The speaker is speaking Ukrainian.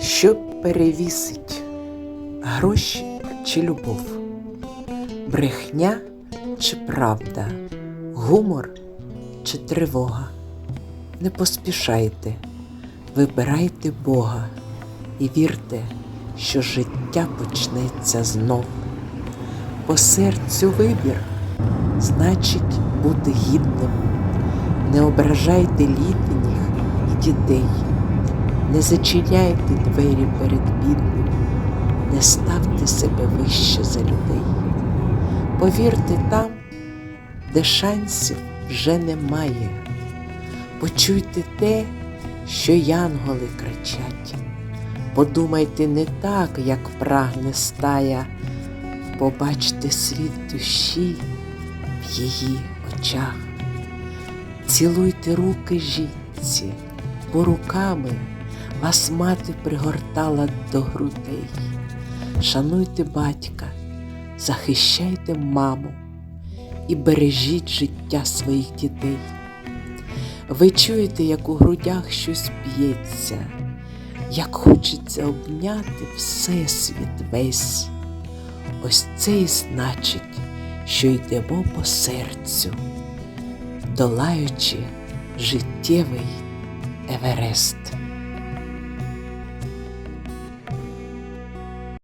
Що перевісить гроші чи любов? Брехня чи правда? Гумор чи тривога? Не поспішайте, вибирайте Бога і вірте, що життя почнеться знов. По серцю вибір значить бути гідним. Не ображайте літніх і дітей, не зачиняйте двері перед бідним, не ставте себе вище за людей. Повірте там, де шансів вже немає. Почуйте те, що янголи кричать. Подумайте не так, як прагне стая, побачте світ душі в її очах. Цілуйте руки жінці, бо руками вас мати пригортала до грудей. Шануйте батька, захищайте маму і бережіть життя своїх дітей. Ви чуєте, як у грудях щось б'ється, як хочеться обняти Всесвіт весь. Ось це і значить, що йдемо по серцю, долаючи життєвий Еверест.